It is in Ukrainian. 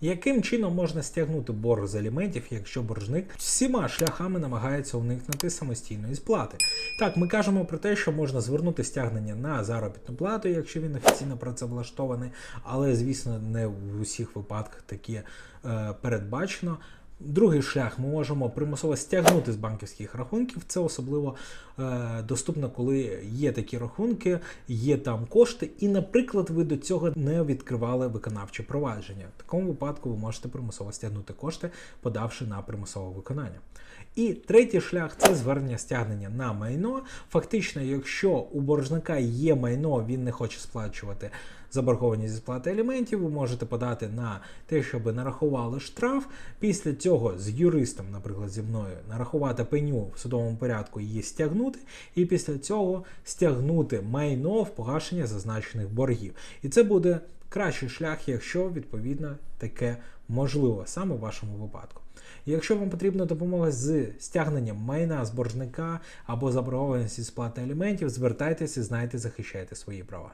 Яким чином можна стягнути борг з аліментів, якщо боржник всіма шляхами намагається уникнути самостійної сплати? Так, ми кажемо про те, що можна звернути стягнення на заробітну плату, якщо він офіційно працевлаштований, але звісно не в усіх випадках таке е, передбачено. Другий шлях ми можемо примусово стягнути з банківських рахунків. Це особливо е, доступно, коли є такі рахунки, є там кошти, і, наприклад, ви до цього не відкривали виконавче провадження. В такому випадку ви можете примусово стягнути кошти, подавши на примусове виконання. І третій шлях це звернення стягнення на майно. Фактично, якщо у боржника є майно, він не хоче сплачувати заборгованість зі сплати аліментів, ви можете подати на те, щоб нарахували штраф. Після цього з юристом, наприклад, зі мною, нарахувати пеню в судовому порядку її стягнути, і після цього стягнути майно в погашення зазначених боргів. І це буде кращий шлях, якщо відповідно таке можливо саме в вашому випадку. Якщо вам потрібна допомога з стягненням майна з боржника або заборгованості сплати аліментів, звертайтеся, знайте, захищайте свої права.